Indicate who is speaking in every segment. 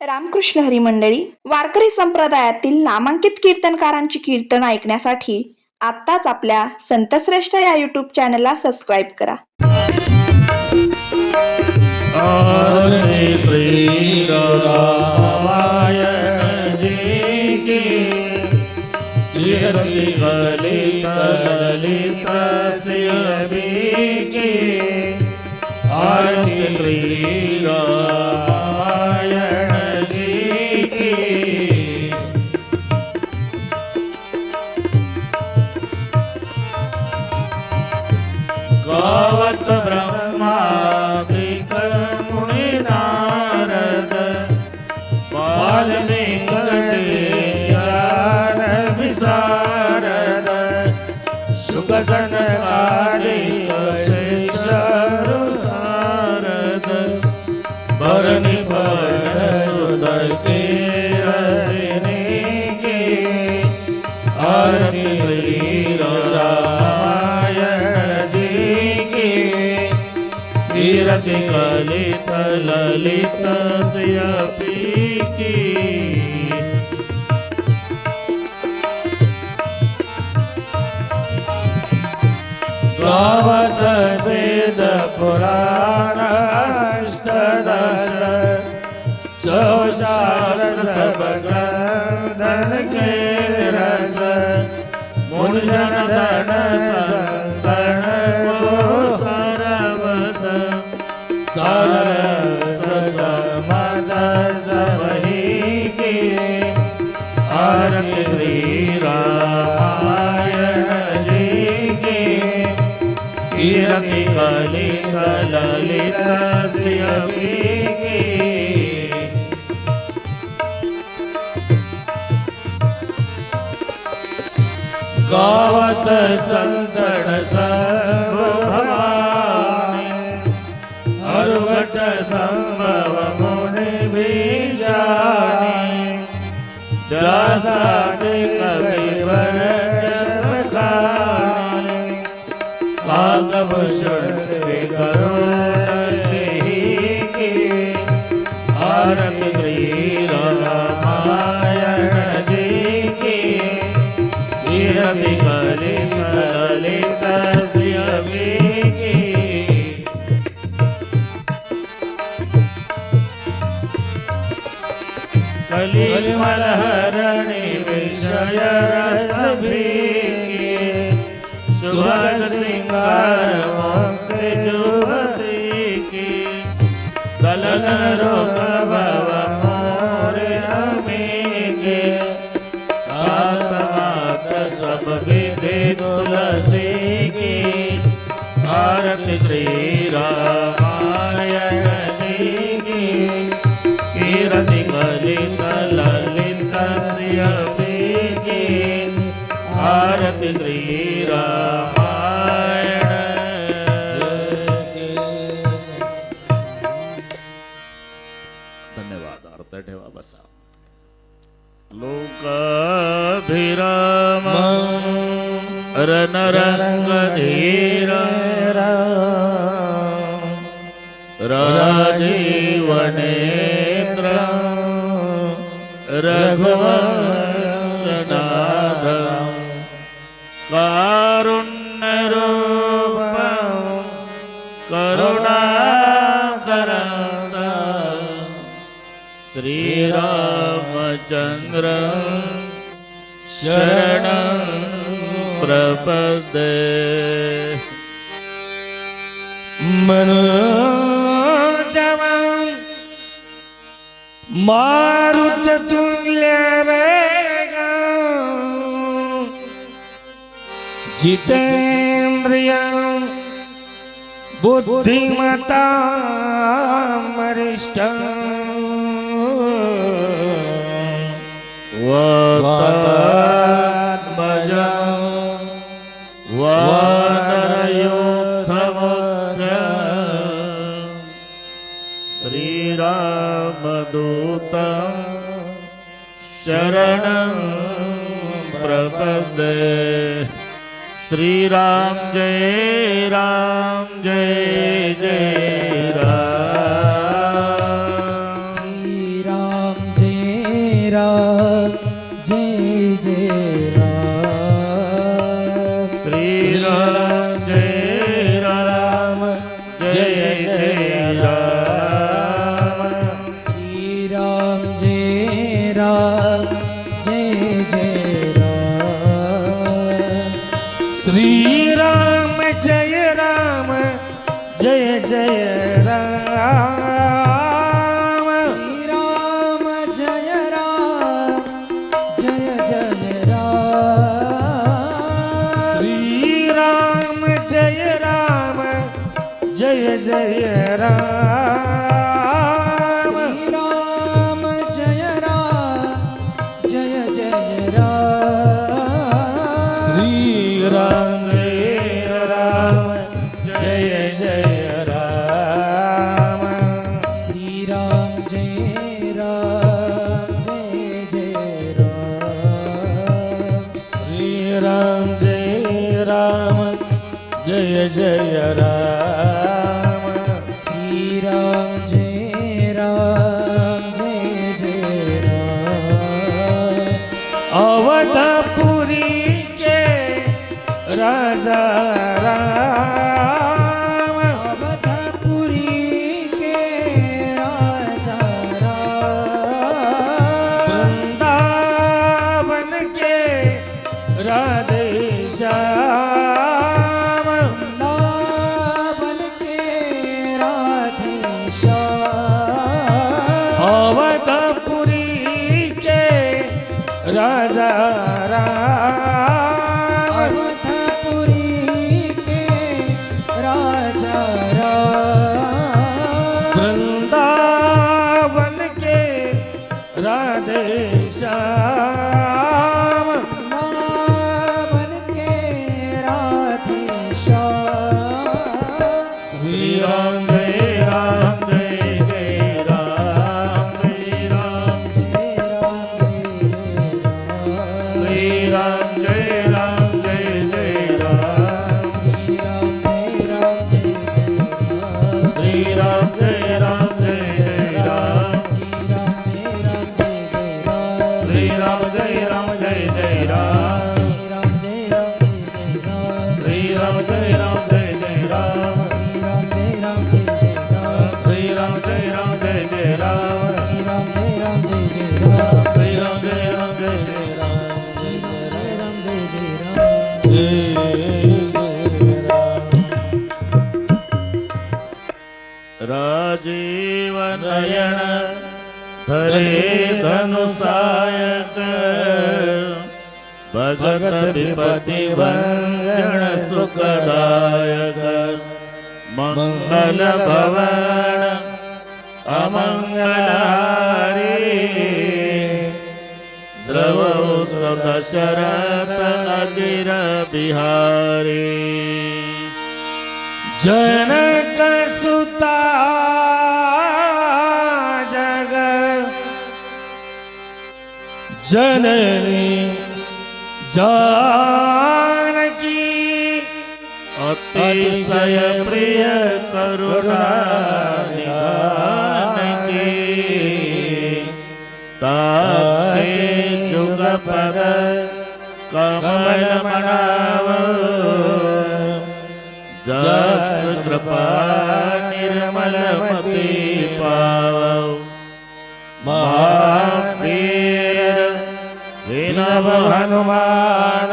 Speaker 1: रामकृष्ण हरी मंडळी वारकरी संप्रदायातील नामांकित कीर्तनकारांची कीर्तन ऐकण्यासाठी आत्ताच आपल्या संतश्रेष्ठ या यूट्यूब चॅनलला सबस्क्राईब करा.
Speaker 2: श्री गावत ललित सियपी की गावत वेद पुराण अष्टदश। चौशारद सब ग्रंथन के रस। मुनिजन धन कीरति कलित ललित सियपी की गावत संतन सब भवानी हरवट संभव मुनि भी जानी आरती श्री रामायण जी की कीरति ललित सियपी की आरती श्री रामायण की धन्यवाद अर्थ ठेवा बसा। लोकाभिराम रणरंग શરણ પ્રપદે
Speaker 3: મનોજવા મારુત તુલ્ય જીતેન્દ્રિય
Speaker 2: બુદ્ધિમતા મરિષ્ઠ श्रीरामदूत शरणं प्रपदे श्रीराम जय राम जय जय राम।
Speaker 3: રામ જય જય રામ. રાજા. રાજીવનયન ધરે ધનુષાયક ભગત વિપતિ
Speaker 4: ભંજન સુખદાયક મંગલ ભવન અમંગલારી
Speaker 3: દ્રવ દશરથ અજિર બિહારી જન જનની જાનકી અતિશય પ્રિય કરુણાની તારે જુગપદ કમલ મનાવ જસ કૃપા નિર્મલ મતી પાવ રામ હનુમાન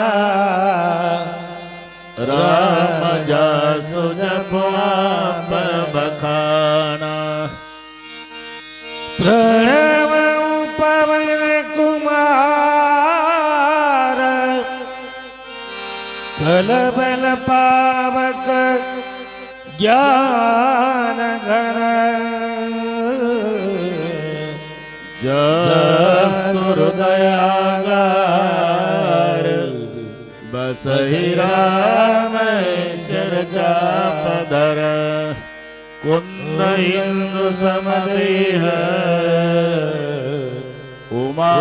Speaker 4: રામ જસુ જપ બખાના પ્રણવ પવન કુમાર
Speaker 3: કલબલ પાવક જ્ઞાન ગણ शुद्ध इन्द्र समदेह उमा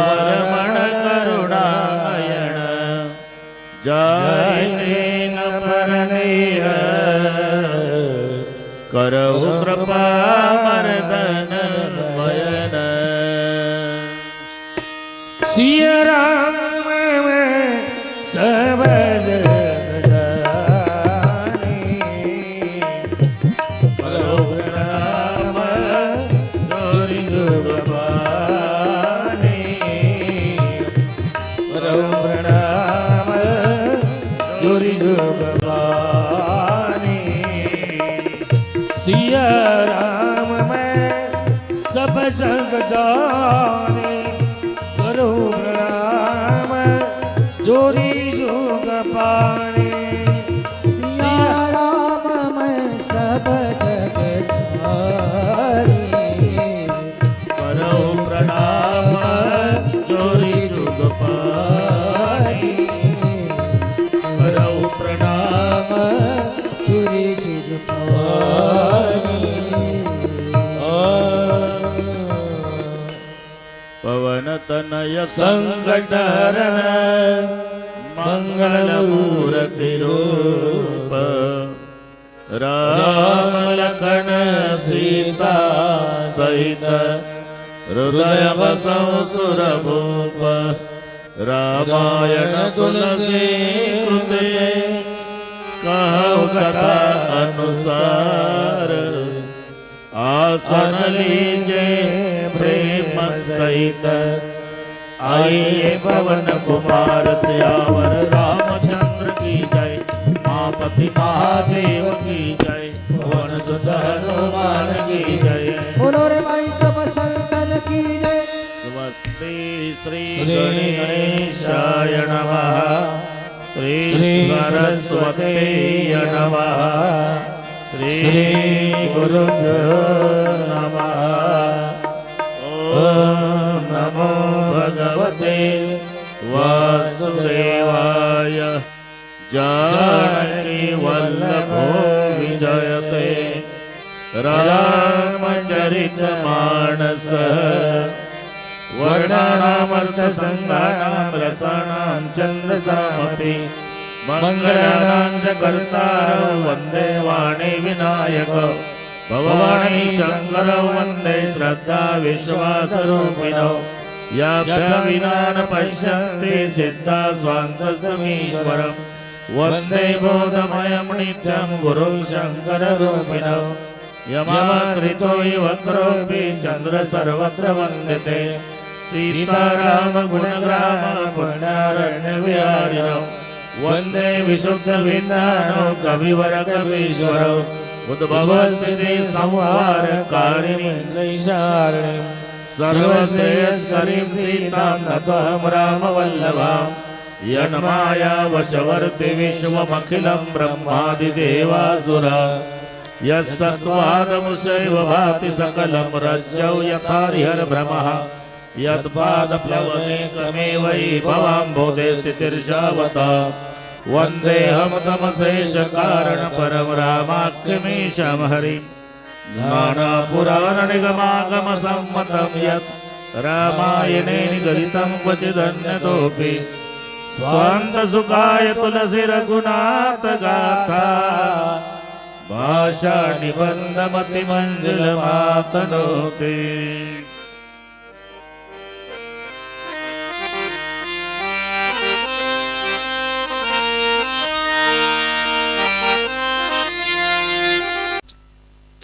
Speaker 3: ગોરી ભવાની. સિયા રામ મેં સબ
Speaker 4: સંગ જાને
Speaker 3: કરું तनय संकट हरण मंगल मूर्ति रूप राम लखन सीता सहित हृदय बसव सुर भूप रामायण तुलसी कृते कहु कथा अनुसार आसन लीजे प्रेम सहित आइए पवन कुमार सियावर रामचंद्र की जय। मापति महादेव की जय। भुवन सुत हनुमान की जय।
Speaker 4: भाई सब संतन की जय।
Speaker 3: स्वस्ति श्री गणेशाय नमः। श्री सरस्वती नमः। श्री गुरुभ्यो नमः। नमो भगवते वासुदेवाय। जानकी वल्लभो विजयते। रामचरितमानस। वर्णानामर्थसङ्गानां रसानां छन्दसामपि। मङ्गलानां च कर्तारौ वन्दे वाणी विनायक। भवानी शङ्करौ वन्दे श्रद्धा विश्वासरूपिणौ। याभ्य विना न पश्यन्ति सिद्धा स्वान्तस्तमीश्वरम् वन्दे बोधमयं नित्यं गुरुं शङ्कररूपिणौ यमाश्रितो वक्रोऽपि चन्द्र सर्वत्र वन्दते सीताराम गुणग्राम पुण्यारण्यविहारिणौ वन्दे विशुद्धविन्दानौ कविवर कवीश्वरौ उद्भवस्थिति संहार कारिणीशारिणीं सर्वश्रेयस्करीं सीतां नत्वहं रामवल्लभाम् यन्माया वशवर्ति विश्वमखिलं ब्रह्मादिदेवासुरा। भाति सकलं रज्जौ यथा हरिहरभ्रमः यत्पादप्लवमेकमेवै भवाम्बोधे स्थितिर्षावता वन्देऽहं तमशेषकारणपरं रामाख्यमीशं हरिं ज्ञानापुराणनिगमागमसम्मतं यत् रामायणे निगदितं क्वचिदन्यतोऽपि स्वान्तसुखाय तुलसी रघुनाथ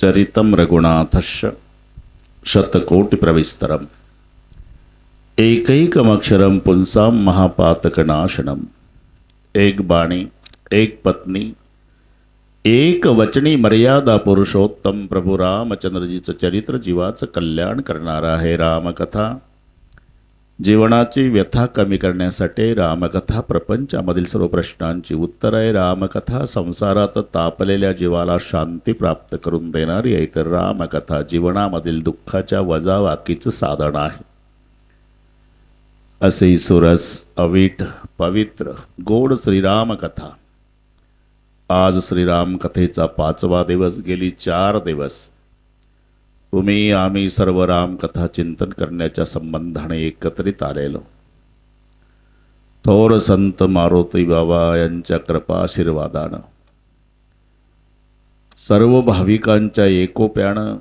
Speaker 2: चरितम रघुनाथश शतकोटिप्रविस्तरम्। एकैकमक्षरं पुंसां महापातकनाशनम्। एक बाणी एक पत्नी एक वचनी मर्यादा पुरुषोत्तम प्रभु रामचंद्रजीचं चरित्र जीवाचं कल्याण करणारा हे रामकथा। जीवनाची व्यथा कमी करण्यासाठी रामकथा प्रपंचामधील सर्व प्रश्नांची उत्तर आहे. रामकथा संसारात तापलेल्या जीवाला शांती प्राप्त करून देणारी आहे. तर रामकथा जीवनामधील दुःखाच्या वजावाकीचं साधन आहे. असे सुरस अवीट पवित्र गोड श्रीरामकथा. आज श्रीराम कथेचा पाचवा दिवस गेली चार दिवस तुम्ही आम्ही सर्व रामकथा चिंतन करण्याच्या संबंधाने एकत्रित आलेलो. थोर संत मारुती बाबा यांच्या कृपा आशीर्वादानं सर्व भाविकांच्या एकोप्यानं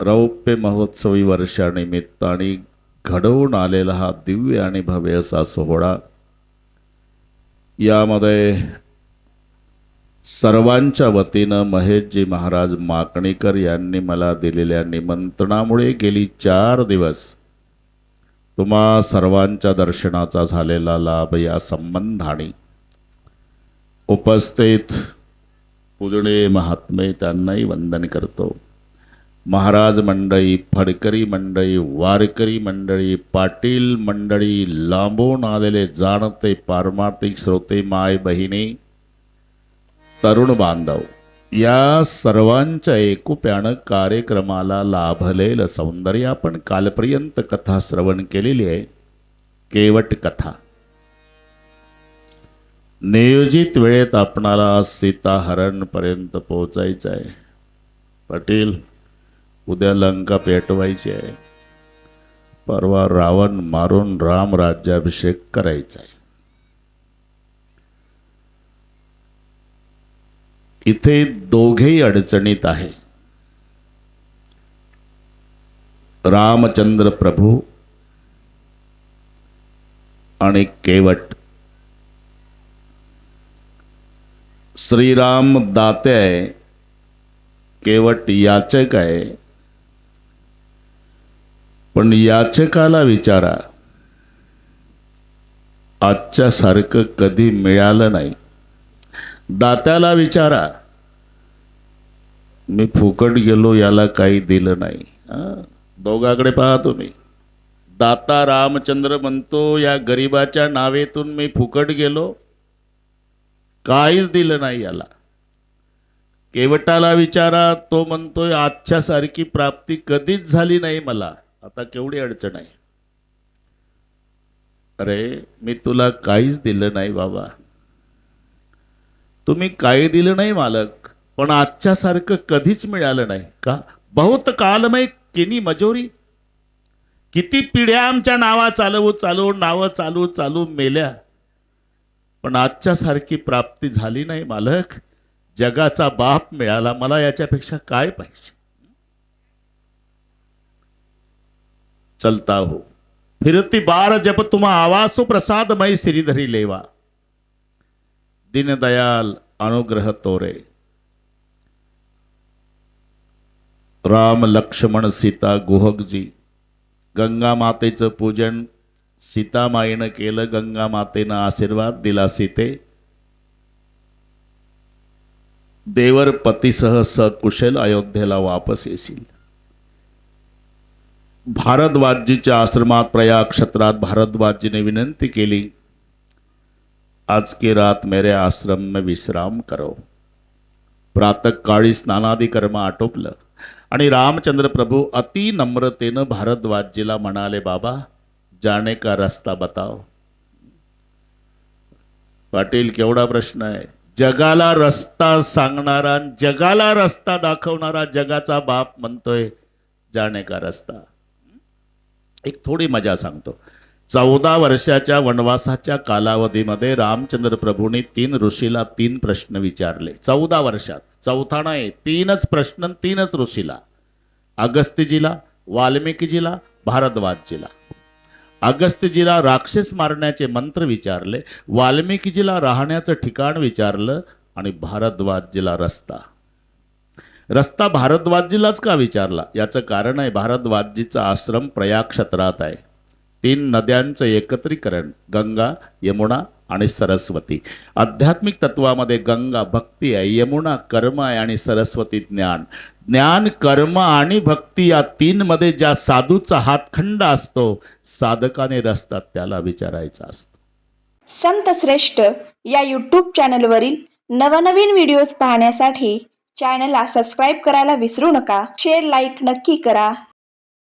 Speaker 2: रौप्य महोत्सवी वर्षानिमित्ताने घडवून आलेला हा दिव्य आणि भव्य असा सोहळा यामध्ये सर्वांच्या वतीनं महेशजी महाराज माकणीकर यांनी मला दिलेल्या निमंत्रणामुळे गेली चार दिवस तुम्हा सर्वांच्या दर्शनाचा झालेला लाभ या संबंधाने उपस्थित पूजणे महात्मे त्यांनाही वंदन करतो. महाराज मंडळी फडकरी मंडळी वारकरी मंडळी पाटील मंडळी लांबून आलेले जाणते पारमार्थिक श्रोते माय बहिणी तरुण बांधव या सर्वांच्या एकुप्यानं कार्यक्रमाला लाभलेलं सौंदर्य आपण कालपर्यंत कथा श्रवण केलेली आहे. केवट कथा. नियोजित वेळेत आपणाला सीताहरणपर्यंत पोहोचायचं आहे. पाटील उद्या लंका पेटवायची आहे. परवा रावण मारून राम राज्याभिषेक करायचा आहे. इथे दोघेही अडचणीत आहे. रामचंद्र प्रभू आणि केवट. श्रीराम दाते आहे केवट याचक आहे. पण याचकाला विचारा आजच्या सारखं कधी मिळालं नाही. दात्याला विचारा मी फुकट गेलो याला काही दिलं नाही. दोघाकडे पहा तुम्ही. दाता रामचंद्र म्हणतो या गरिबाच्या नावेतून मी फुकट गेलो काहीच दिलं नाही याला. केवटाला विचारा तो म्हणतोय आजच्या सारखी प्राप्ती कधीच झाली नाही मला. आता केवढी अडचण आहे. अरे मी तुला काहीच दिलं नाही बाबा. तुम्ही काही दिलं नाही मालक पण आजच्या सारखं कधीच मिळालं नाही का? बहुत कालमय किनी मजोरी. किती पिढ्या आमच्या नावा चालवू चालवून नावं चालू चालू मेल्या. पण आजच्या सारखी प्राप्ती झाली नाही मालक. जगाचा बाप मिळाला मला याच्यापेक्षा काय पाहिजे? चलता हो. फिरती बार जप तुम्हा आवासो प्रसादमय श्रीधरी लेवा. दीनदयाल अनुग्रह तोरे राम लक्ष्मण सीता गुहकजी गंगा मातेचं पूजन सीतामाईनं केलं गंगा मातेनं आशीर्वाद दिला सीते देवर पतीसह सकुशल अयोध्येला वापस येशील भारद्वाजजीच्या आश्रमात प्रयाग क्षेत्रात भारद्वाजीने विनंती केली आज की रात मेरे आश्रम में विश्राम करो। प्रातःकाळी स्नानादी कर्म आटोपलं. आणि रामचंद्र प्रभू अति नम्रतेनं भारद्वाजीला म्हणाले बाबा जाणे का रस्ता बताव पाटील केवढा प्रश्न आहे. जगाला रस्ता सांगणारा जगाला रस्ता दाखवणारा जगाचा बाप म्हणतोय जाणे का रस्ता? एक थोडी मजा सांगतो. चौदा वर्षाच्या वनवासाच्या कालावधीमध्ये रामचंद्र प्रभूंनी तीन ऋषीला तीन प्रश्न विचारले. चौदा वर्षात. चौथा नाही तीनच प्रश्न तीनच ऋषीला. अगस्त्यजीला वाल्मिकीजीला भारद्वाजजीला. अगस्त्यजीला राक्षस मारण्याचे मंत्र विचारले वाल्मिकीजीला राहण्याचं ठिकाण विचारलं आणि भारद्वाजजीला रस्ता. रस्ता भारद्वाजजीलाच का विचारला? याचं कारण आहे भारद्वाजजीचा आश्रम प्रयाग क्षेत्रात आहे. तीन नद्यांचं एकत्रीकरण गंगा यमुना आणि सरस्वती. आध्यात्मिक तत्वामध्ये गंगा भक्ती आहे यमुना कर्म आहे आणि सरस्वती ज्ञान. ज्ञान कर्म आणि भक्ती या तीनमध्ये ज्या साधूचा हातखंड असतो साधकाने रस्ता त्याला विचारायचा असतो.
Speaker 1: संत श्रेष्ठ या यूट्यूब चॅनलवरील नवनवीन व्हिडिओज पाहण्यासाठी चॅनलला सबस्क्राईब करायला विसरू नका. शेअर लाईक नक्की करा.